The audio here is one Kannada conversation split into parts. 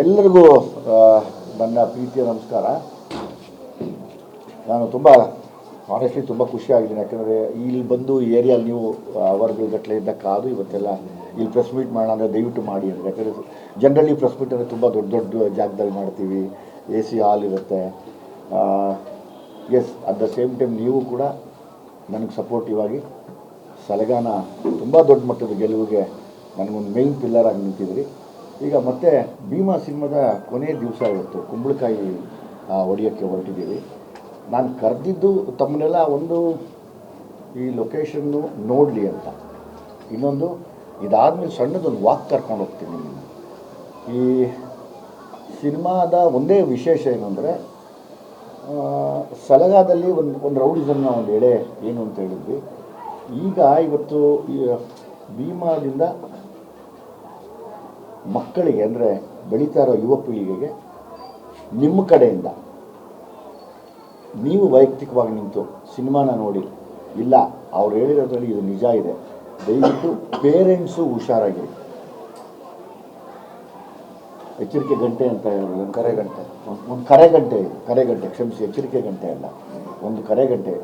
ಎಲ್ಲರಿಗೂ ನನ್ನ ಪ್ರೀತಿಯ ನಮಸ್ಕಾರ. ನಾನು ತುಂಬ ಆನೆಸ್ಟ್ಲಿ ತುಂಬ ಖುಷಿಯಾಗಿದ್ದೀನಿ. ಯಾಕಂದರೆ ಇಲ್ಲಿ ಬಂದು ಈ ಏರಿಯಲ್ಲಿ ನೀವು ಅವರ್ಗಟ್ಟಲೆ ಇದ್ದ ಕಾದು ಇವತ್ತೆಲ್ಲ ಇಲ್ಲಿ ಪ್ರೆಸ್ ಮೀಟ್ ಮಾಡೋಣ ಅಂದರೆ ದಯವಿಟ್ಟು ಮಾಡಿ ಅಂದರೆ ಯಾಕಂದರೆ ಜನರಲಿ ಪ್ರೆಸ್ ಮೀಟ್ ಅಂದರೆ ತುಂಬ ದೊಡ್ಡ ದೊಡ್ಡ ಜಾಗದಲ್ಲಿ ಮಾಡ್ತೀವಿ. ಎ ಸಿ ಹಾಲ್ ಇರುತ್ತೆ. Yes at the same time ನೀವು ಕೂಡ ನನಗೆ ಸಪೋರ್ಟಿವ್ ಆಗಿ ಸಲಗಾನ ತುಂಬ ದೊಡ್ಡ ಮಟ್ಟದ ಗೆಲುವಿಗೆ ನನಗೊಂದು ಮೇನ್ ಪಿಲ್ಲರ್ ಆಗಿ ನಿಂತಿದ್ರಿ ಈಗ ಮತ್ತೆ ಭೀಮಾ ಸಿನಿಮಾದ ಕೊನೆಯ ದಿವಸ ಇವತ್ತು ಕುಂಬಳಕಾಯಿ ಹೊಡಿಯೋಕ್ಕೆ ಹೊರಟಿದ್ದೀವಿ. ನಾನು ಕರೆದಿದ್ದು ತಮ್ಮನ್ನೆಲ್ಲ ಒಂದು ಈ ಲೊಕೇಶನ್ನು ನೋಡಲಿ ಅಂತ. ಇನ್ನೊಂದು, ಇದಾದಮೇಲೆ ಸಣ್ಣದೊಂದು ವಾಕ್ ಕರ್ಕೊಂಡು ಹೋಗ್ತೀನಿ ನಿಮ್ಮನ್ನು ಈ ಸಿನಿಮಾದ ಒಂದೇ ವಿಶೇಷ ಏನು ಅಂದರೆ ಸಲಗಾದಲ್ಲಿ ಒಂದು ಒಂದು ರೌಡಿಸಮ್ನ ಒಂದು ಎಳೆ ಏನು ಅಂತ ಹೇಳಿದ್ವಿ. ಈಗ ಇವತ್ತು ಭೀಮಾದಿಂದ ಮಕ್ಕಳಿಗೆ ಅಂದರೆ ಬೆಳೀತಾ ಇರೋ ಯುವ ಪೀಳಿಗೆಗೆ ನಿಮ್ಮ ಕಡೆಯಿಂದ ನೀವು ವೈಯಕ್ತಿಕವಾಗಿ ನಿಂತು ಸಿನಿಮಾನ ನೋಡಿ, ಇಲ್ಲ, ಅವ್ರು ಹೇಳಿರೋದ್ರಲ್ಲಿ ಇದು ನಿಜ ಇದೆ, ದಯವಿಟ್ಟು ಪೇರೆಂಟ್ಸು ಹುಷಾರಾಗಿರಿ. ಎಚ್ಚರಿಕೆ ಗಂಟೆ ಅಂತ ಹೇಳೋದು ಕರೆ ಗಂಟೆ, ಒಂದು ಕರೆ ಗಂಟೆ ಕರೆ ಗಂಟೆ, ಕ್ಷಮಿಸಿ, ಎಚ್ಚರಿಕೆ ಗಂಟೆ ಅಲ್ಲ, ಒಂದು ಕರೆ ಗಂಟೆ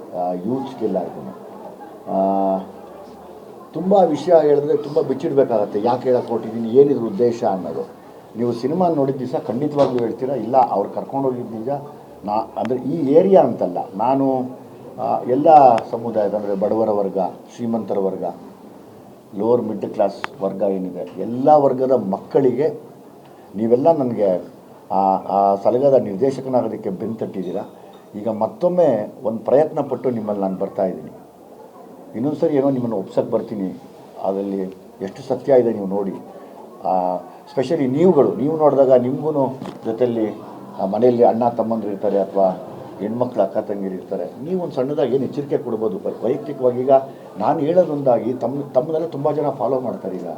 ಯೂತ್ಸ್ಗೆಲ್ಲ ಇದನ್ನು ತುಂಬ ವಿಷಯ ಹೇಳಿದ್ರೆ ತುಂಬ ಬಿಚ್ಚಿಡ್ಬೇಕಾಗತ್ತೆ. ಯಾಕೆ ಹೇಳಕ್ಕೆ ಕೊಟ್ಟಿದ್ದೀನಿ ಏನಿದ್ರು ಉದ್ದೇಶ ಅನ್ನೋದು. ನೀವು ಸಿನಿಮಾ ನೋಡಿದ ದಿವಸ ಖಂಡಿತವಾಗ್ಲೂ ಹೇಳ್ತೀರಾ, ಇಲ್ಲ ಅವ್ರು ಕರ್ಕೊಂಡು ನಾ, ಅಂದರೆ ಈ ಏರಿಯಾ ಅಂತಲ್ಲ, ನಾನು ಎಲ್ಲ ಸಮುದಾಯದ, ಅಂದರೆ ಬಡವರ ವರ್ಗ, ಶ್ರೀಮಂತರ ವರ್ಗ, ಲೋವರ್ ಮಿಡ್ಲ್ ಕ್ಲಾಸ್ ವರ್ಗ ಏನಿದೆ, ಎಲ್ಲ ವರ್ಗದ ಮಕ್ಕಳಿಗೆ ನೀವೆಲ್ಲ ನನಗೆ, ಆ ಸಲಗದ ನಿರ್ದೇಶಕನಾಗೋದಕ್ಕೆ ಬೆನ್ನು ತಟ್ಟಿದ್ದೀರಾ ಈಗ ಮತ್ತೊಮ್ಮೆ ಒಂದು ಪ್ರಯತ್ನ ಪಟ್ಟು ನಿಮ್ಮಲ್ಲಿ ನಾನು ಬರ್ತಾ ಇದ್ದೀನಿ. ಇನ್ನೊಂದು ಸರಿ ಏನೋ ನಿಮ್ಮನ್ನು ಒಪ್ಸಕ್ಕೆ ಬರ್ತೀನಿ. ಅದರಲ್ಲಿ ಎಷ್ಟು ಸತ್ಯ ಇದೆ ನೀವು ನೋಡಿ. ಸ್ಪೆಷಲಿ ನೀವುಗಳು. ನೀವು ನೋಡಿದಾಗ ನಿಮಗೂ ಜೊತೆಯಲ್ಲಿ ಮನೆಯಲ್ಲಿ ಅಣ್ಣ ತಮ್ಮಂದಿರು ಇರ್ತಾರೆ ಅಥವಾ ಹೆಣ್ಮಕ್ಳು ಅಕ್ಕ ತಂಗಿರು ಇರ್ತಾರೆ. ನೀವು ಒಂದು ಸಣ್ಣದಾಗಿ ಏನು ಎಚ್ಚರಿಕೆ ಕೊಡ್ಬೋದು? ವೈಯಕ್ತಿಕವಾಗಿ ಈಗ ನಾನು ಹೇಳೋದೊಂದಾಗಿ ತಮ್ಮ ತಮ್ಮದೆಲ್ಲ ತುಂಬ ಜನ ಫಾಲೋ ಮಾಡ್ತಾರೆ ಈಗ.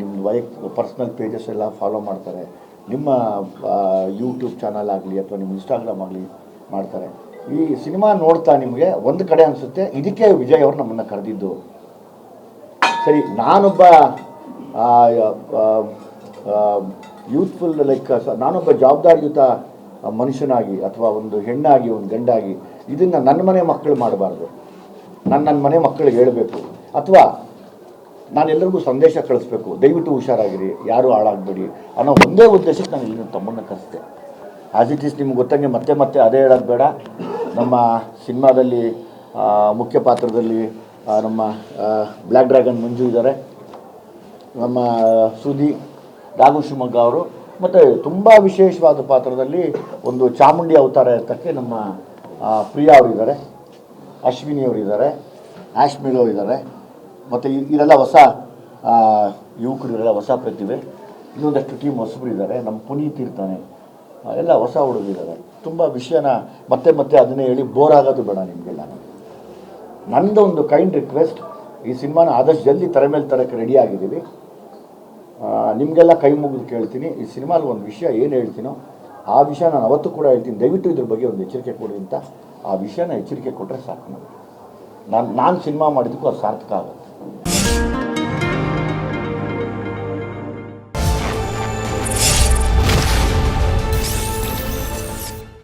ನಿಮ್ಮ ವೈಯಕ್ತಿಕ ಪರ್ಸ್ನಲ್ ಪೇಜಸ್ ಎಲ್ಲ ಫಾಲೋ ಮಾಡ್ತಾರೆ. ನಿಮ್ಮ ಯೂಟ್ಯೂಬ್ ಚಾನಲ್ ಆಗಲಿ ಅಥವಾ ನಿಮ್ಮ ಇನ್ಸ್ಟಾಗ್ರಾಮ್ ಆಗಲಿ ಮಾಡ್ತಾರೆ. ಈ ಸಿನಿಮಾ ನೋಡ್ತಾ ನಿಮಗೆ ಒಂದು ಕಡೆ ಅನಿಸುತ್ತೆ, ಇದಕ್ಕೆ ವಿಜಯ್ ಅವರು ನಮ್ಮನ್ನು ಕರೆದಿದ್ದು. ಸರಿ, ನಾನೊಬ್ಬ ಯೂತ್ಫುಲ್ ಲೈಕ್ ನಾನೊಬ್ಬ ಜವಾಬ್ದಾರಿಯುತ ಮನುಷ್ಯನಾಗಿ ಅಥವಾ ಒಂದು ಹೆಣ್ಣಾಗಿ, ಒಂದು ಗಂಡಾಗಿ ಇದನ್ನು ನನ್ನ ಮನೆ ಮಕ್ಕಳು ಮಾಡಬಾರ್ದು. ನನ್ನ ನನ್ನ ಮನೆ ಮಕ್ಕಳಿಗೆ ಹೇಳಬೇಕು. ಅಥವಾ ನಾನೆಲ್ಲರಿಗೂ ಸಂದೇಶ ಕಳಿಸ್ಬೇಕು. ದಯವಿಟ್ಟು ಹುಷಾರಾಗಿರಿ, ಯಾರೂ ಹಾಳಾಗಬೇಡಿ ಅನ್ನೋ ಒಂದೇ ಉದ್ದೇಶಕ್ಕೆ ನಾನು ಇಲ್ಲಿ ತಮ್ಮನ್ನು ಕರೆಸಿದೆ. ಆಸ್ ಇಟ್ ಈಸ್ ನಿಮ್ಗೆ ಗೊತ್ತಂಗೆ ಮತ್ತೆ ಮತ್ತೆ ಅದೇ ಹೇಳೋದು ಬೇಡ. ನಮ್ಮ ಸಿನಿಮಾದಲ್ಲಿ ಮುಖ್ಯ ಪಾತ್ರದಲ್ಲಿ ನಮ್ಮ ಬ್ಲ್ಯಾಕ್ ಡ್ರ್ಯಾಗನ್ ಮಂಜು ಇದ್ದಾರೆ. ನಮ್ಮ ಸುದಿ ರಾಘು ಶಿವಮೊಗ್ಗ ಅವರು. ಮತ್ತು ತುಂಬ ವಿಶೇಷವಾದ ಪಾತ್ರದಲ್ಲಿ ಒಂದು ಚಾಮುಂಡಿ ಅವತಾರ ಇರ್ತಕ್ಕೆ ನಮ್ಮ ಪ್ರಿಯಾ ಅವರಿದ್ದಾರೆ ಅಶ್ವಿನಿ ಅವರಿದ್ದಾರೆ ಆಶ್ಮಿಲ್ ಅವರಿದ್ದಾರೆ ಮತ್ತು ಇದೆಲ್ಲ ಹೊಸ ಯುವಕರು ಇವರೆಲ್ಲ ಹೊಸ ಪ್ರತಿಭೆ. ಇನ್ನೊಂದಷ್ಟು ಟೀಮ್ ಹೊಸಬರು ಇದ್ದಾರೆ. ನಮ್ಮ ಪುನೀತ್ ಇರ್ತಾನೆ. ಎಲ್ಲ ಹೊಸ ಹುಡುಗಿದ್ದಾರೆ ತುಂಬ ವಿಷಯನ ಮತ್ತೆ ಮತ್ತೆ ಅದನ್ನೇ ಹೇಳಿ ಬೋರ್ ಆಗೋದು ಬೇಡ ನಿಮಗೆಲ್ಲ. ನಂದು ಒಂದು ಕೈಂಡ್ ರಿಕ್ವೆಸ್ಟ್ ಈ ಸಿನಿಮಾನ ಆದಷ್ಟು ಜಲ್ದಿ ತರ ಮೇಲೆ ತರಕ್ಕೆ ರೆಡಿ ಆಗಿದ್ದೀವಿ. ನಿಮಗೆಲ್ಲ ಕೈ ಮುಗಿದು ಕೇಳ್ತೀನಿ. ಈ ಸಿನಿಮಾಲಿ ಒಂದು ವಿಷಯ ಏನು ಹೇಳ್ತೀನೋ, ಆ ವಿಷಯ ನಾನು ಅವತ್ತು ಕೂಡ ಹೇಳ್ತೀನಿ. ದಯವಿಟ್ಟು ಇದ್ರ ಬಗ್ಗೆ ಒಂದು ಎಚ್ಚರಿಕೆ ಕೊಡಿ ಅಂತ. ಆ ವಿಷಯನ ಎಚ್ಚರಿಕೆ ಕೊಟ್ಟರೆ ಸಾಕು ನಾನು ನಾನು ಸಿನಿಮಾ ಮಾಡಿದ್ದಕ್ಕೂ ಅದು ಸಾರ್ಥಕ ಆಗುತ್ತೆ.